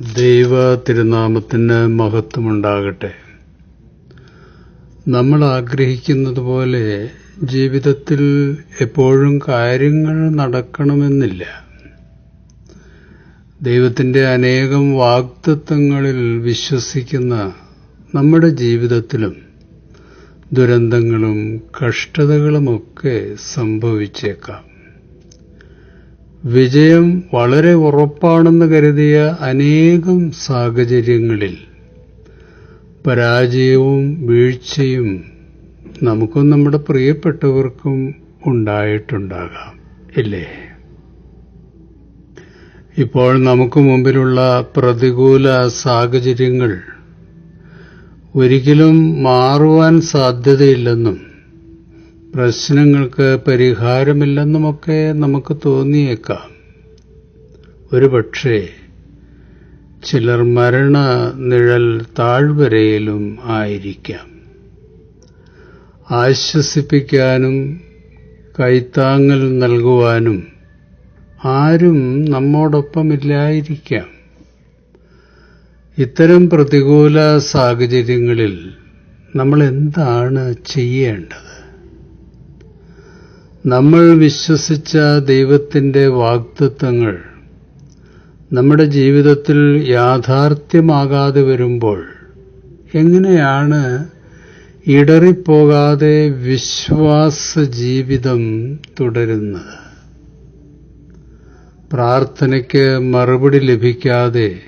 ദൈവ തിരുനാമത്തിന് മഹത്വമുണ്ടാകട്ടെ. നമ്മൾ ആഗ്രഹിക്കുന്നത് പോലെ ജീവിതത്തിൽ എപ്പോഴും കാര്യങ്ങൾ നടക്കണമെന്നില്ല. ദൈവത്തിന്റെ അനേകം വാഗ്ദത്വങ്ങളിൽ വിശ്വസിക്കുന്ന നമ്മുടെ ജീവിതത്തിലും ദുരന്തങ്ങളും കഷ്ടതകളുമൊക്കെ സംഭവിച്ചേക്കാം. വിജയം വളരെ ഉറപ്പാണെന്ന് കരുതിയ അനേകം സാഹചര്യങ്ങളിൽ പരാജയവും വീഴ്ചയും നമുക്കും നമ്മുടെ പ്രിയപ്പെട്ടവർക്കും ഉണ്ടായിട്ടുണ്ടാകാം ഇല്ലേ? ഇപ്പോൾ നമുക്ക് മുമ്പിലുള്ള പ്രതികൂല സാഹചര്യങ്ങൾ ഒരിക്കലും മാറുവാൻ സാധ്യതയില്ലെന്നും പ്രശ്നങ്ങൾക്ക് പരിഹാരമില്ലെന്നുമൊക്കെ നമുക്ക് തോന്നിയേക്കാം. ഒരുപക്ഷേ ചിലർ മരണ നിഴൽ താഴ്വരയിലും ആയിരിക്കാം. ആശ്വസിപ്പിക്കാനും കൈത്താങ്ങൽ നൽകുവാനും ആരും നമ്മോടൊപ്പമില്ലായിരിക്കാം. ഇത്തരം പ്രതികൂല സാഹചര്യങ്ങളിൽ നമ്മൾ എന്താണ് ചെയ്യേണ്ടത്? നമ്മൾ വിശ്വസിച്ച ദൈവത്തിന്റെ വാഗ്ദത്വങ്ങൾ നമ്മുടെ ജീവിതത്തിൽ യാഥാർത്ഥ്യമാകാതെ വരുമ്പോൾ എങ്ങനെയാണ് ഇടറിപ്പോകാതെ വിശ്വാസ ജീവിതം തുടരുന്നത്? പ്രാർത്ഥനയ്ക്ക് മറുപടി ലഭിക്കാതെ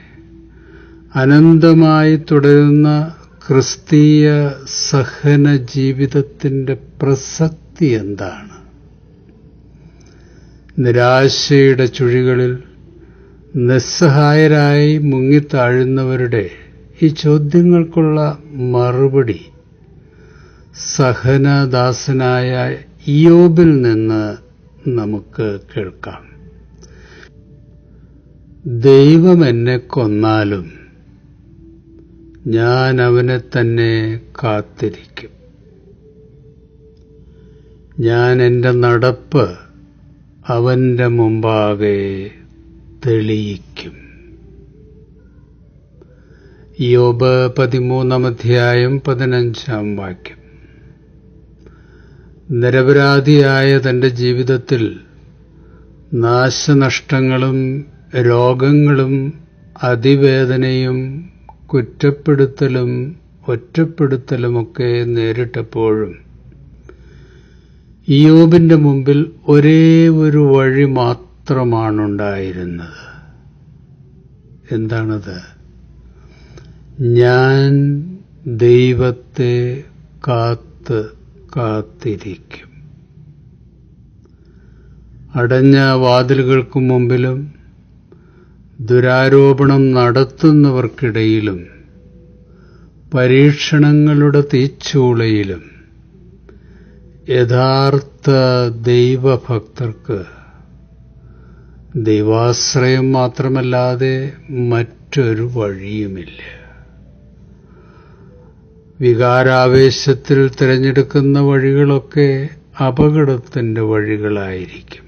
അനന്തമായി തുടരുന്ന ക്രിസ്തീയ സഹന ജീവിതത്തിന്റെ പ്രസക്തി എന്താണ്? നിരാശയുടെ ചുഴികളിൽ നിസ്സഹായരായി മുങ്ങിത്താഴുന്നവരുടെ ഈ ചോദ്യങ്ങൾക്കുള്ള മറുപടി സഹനദാസനായ ഇയോബിൽ നിന്ന് നമുക്ക് കേൾക്കാം. ദൈവം എന്നെ കൊന്നാലും ഞാൻ അവനെ തന്നെ കാത്തിരിക്കും. ഞാൻ എന്റെ നടപ്പ് അവന്റെ മുമ്പാകെ തെളിയിക്കും. യോബ് പതിമൂന്നാം അധ്യായം പതിനഞ്ചാം വാക്യം. നിരപരാധിയായ തന്റെ ജീവിതത്തിൽ നാശനഷ്ടങ്ങളും രോഗങ്ങളും അതിവേദനയും കുറ്റപ്പെടുത്തലും ഒറ്റപ്പെടുത്തലുമൊക്കെ നേരിട്ടപ്പോഴും ഇയോബിന്റെ മുമ്പിൽ ഒരേ ഒരു വഴി മാത്രമാണുണ്ടായിരുന്നത്. എന്താണത്? ഞാൻ ദൈവത്തെ കാത്ത് കാത്തിരിക്കും. അടഞ്ഞ വാതിലുകൾക്ക് മുമ്പിലും ദുരാരോപണം നടത്തുന്നവർക്കിടയിലും പരീക്ഷണങ്ങളുടെ തീച്ചൂളയിലും യഥാർത്ഥ ദൈവഭക്തർക്ക് ദൈവാശ്രയം മാത്രമല്ലാതെ മറ്റൊരു വഴിയുമില്ല. വികാരാവേശത്തിൽ തിരഞ്ഞെടുക്കുന്ന വഴികളൊക്കെ അപകടത്തിന്റെ വഴികളായിരിക്കും.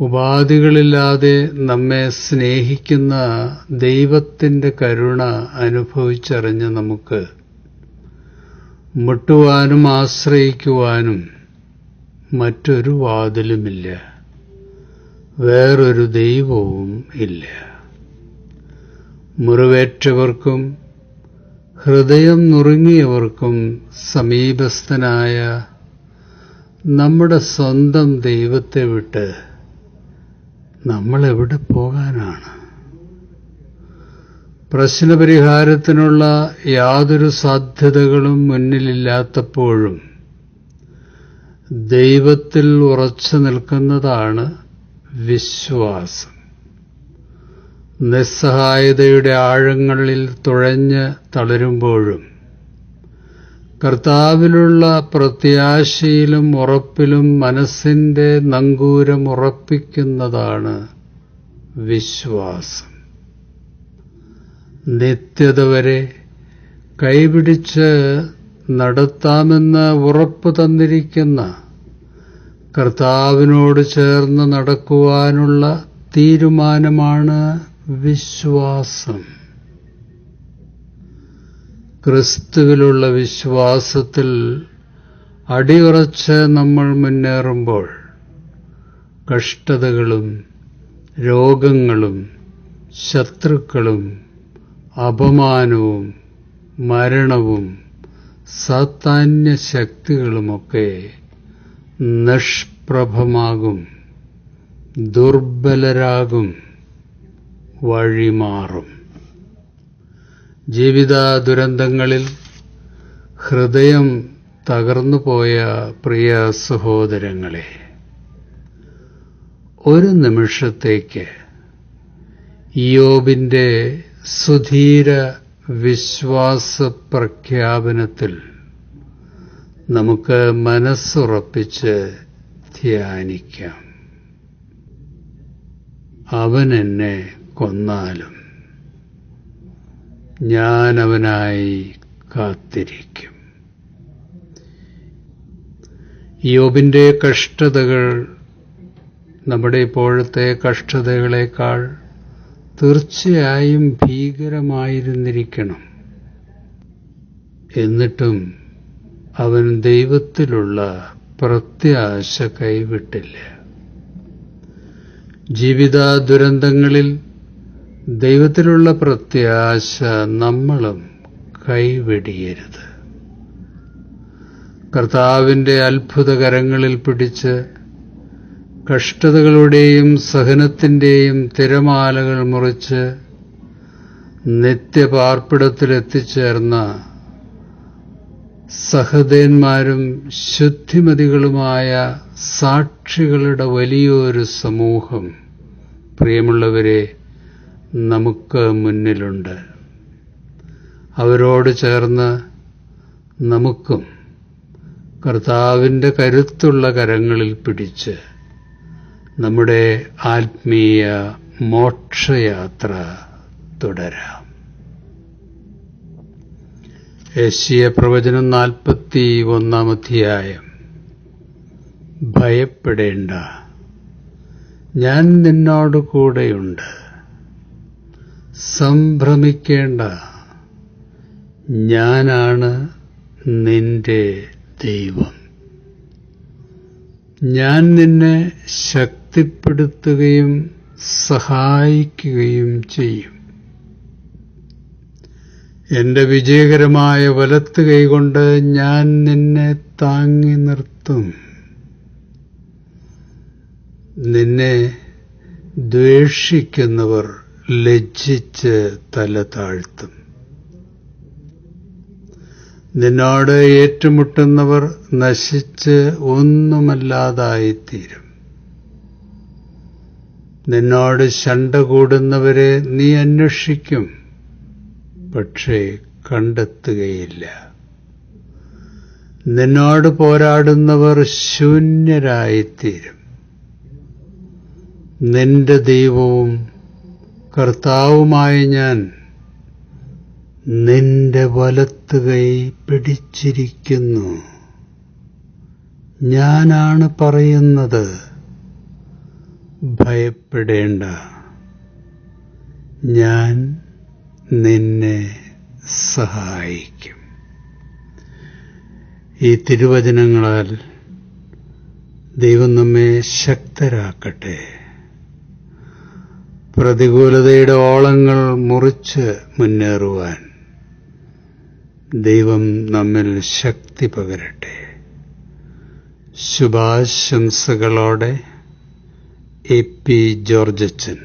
ഉപാധികളില്ലാതെ നമ്മെ സ്നേഹിക്കുന്ന ദൈവത്തിന്റെ കരുണ അനുഭവിച്ചറിഞ്ഞ് നമുക്ക് മുട്ടുവാനും ആശ്രയിക്കുവാനും മറ്റൊരു വാതിലുമില്ല. വേറൊരു ദൈവവും ഇല്ല. മുറിവേറ്റവർക്കും ഹൃദയം നുറുങ്ങിയവർക്കും സമീപസ്ഥനായ നമ്മുടെ സ്വന്തം ദൈവത്തെ വിട്ട് നമ്മളെവിടെ പോകാനാണ്? പ്രശ്നപരിഹാരത്തിനുള്ള യാതൊരു സാധ്യതകളും മുന്നിലില്ലാത്തപ്പോഴും ദൈവത്തിൽ ഉറച്ചു നിൽക്കുന്നതാണ് വിശ്വാസം. നിസ്സഹായതയുടെ ആഴങ്ങളിൽ തുഴഞ്ഞ് തളരുമ്പോഴും കർത്താവിലുള്ള പ്രത്യാശയിലും ഉറപ്പിലും മനസ്സിന്റെ നങ്കൂരം ഉറപ്പിക്കുന്നതാണ് വിശ്വാസം. നിത്യത വരെ കൈപിടിച്ച് നടത്താമെന്ന് ഉറപ്പ് തന്നിരിക്കുന്ന കർത്താവിനോട് ചേർന്ന് നടക്കുവാനുള്ള തീരുമാനമാണ് വിശ്വാസം. ക്രിസ്തുവിലുള്ള വിശ്വാസത്തിൽ അടിയുറച്ച് നമ്മൾ മുന്നേറുമ്പോൾ കഷ്ടതകളും രോഗങ്ങളും ശത്രുക്കളും അപമാനവും മരണവും സാത്താന്യ ശക്തികളുമൊക്കെ നിഷ്പ്രഭമാകും ദുർബലരാകും വഴിമാറും. ജീവിത ദുരന്തങ്ങളിൽ ഹൃദയം തകർന്നുപോയ പ്രിയ സഹോദരങ്ങളെ ഒരു നിമിഷത്തേക്ക് ഇയോബിന്റെ സുധീര വിശ്വാസ പ്രഖ്യാപനത്തിൽ നമുക്ക് മനസ്സുറപ്പിച്ച് ധ്യാനിക്കാം. അവൻ എന്നെ കൊന്നാലും ഞാൻ അവനായി കാത്തിരിക്കും. യോബിന്റെ കഷ്ടതകൾ നമ്മുടെ ഇപ്പോഴത്തെ കഷ്ടതകളേക്കാൾ തീർച്ചയായും ഭീകരമായിരുന്നിരിക്കണം. എന്നിട്ടും അവൻ ദൈവത്തിലുള്ള പ്രത്യാശ കൈവിട്ടില്ല. ജീവിത ദുരന്തങ്ങളിൽ ദൈവത്തിലുള്ള പ്രത്യാശ നമ്മളും കൈവെടിയരുത്. കർത്താവിന്റെ അത്ഭുതകരങ്ങളിൽ പിടിച്ച് കഷ്ടതകളുടെയും സഹനത്തിന്റെയും തിരമാലകൾ മുറിച്ച് നിത്യപാർപ്പിടത്തിലെത്തിച്ചേർന്ന സഹദേന്മാരും ശുദ്ധിമതികളുമായ സാക്ഷികളുടെ വലിയൊരു സമൂഹം പ്രിയമുള്ളവരെ നമുക്ക് മുന്നിലുണ്ട്. അവരോട് ചേർന്ന് നമുക്കും കർത്താവിന്റെ കരുത്തുള്ള കരങ്ങളിൽ പിടിച്ച് നമ്മുടെ ആത്മീയ മോക്ഷയാത്ര തുടരാം. യേശീയ പ്രവചനം നാൽപ്പത്തി ഒന്നാം അധ്യായം. ഭയപ്പെടേണ്ട. ഞാൻ നിന്നോട് കൂടെയുണ്ട്. സംഭ്രമിക്കേണ്ട. ഞാനാണ് നിന്റെ ദൈവം. ഞാൻ നിന്നെ ശക്തിപ്പെടുത്തുകയും സഹായിക്കുകയും ചെയ്യും. എന്റെ വിജയകരമായ വലത്ത് കൈകൊണ്ട് ഞാൻ നിന്നെ താങ്ങി നിർത്തും. നിന്നെ ദ്വേഷിക്കുന്നവർ ലജ്ജിച്ച് തല താഴ്ത്തും. നിന്നോട് ഏറ്റുമുട്ടുന്നവർ നശിച്ച് ഒന്നുമല്ലാതായിത്തീരും. നിന്നോട് ശണ്ട കൂടുന്നവരെ നീ അന്വേഷിക്കും പക്ഷേ കണ്ടെത്തുകയില്ല. നിന്നോട് പോരാടുന്നവർ ശൂന്യരായിത്തീരും. നിന്റെ ദൈവവും കർത്താവുമായ ഞാൻ നിന്റെ വലത്ത് കൈ പിടിച്ചിരിക്കുന്നു. ഞാനാണ് പറയുന്നത്. ഭയപ്പെടേണ്ട. ഞാൻ നിന്നെ സഹായിക്കും. ഈ തിരുവചനങ്ങളാൽ ദൈവം നമ്മെ ശക്തരാക്കട്ടെ. പ്രതികൂലതയുടെ ഓളങ്ങൾ മുറിച്ച് മുന്നേറുവാൻ ദൈവം നമ്മിൽ ശക്തി പകരട്ടെ. ശുഭാശംസകളോടെ എ പി ജോർജച്ചൻ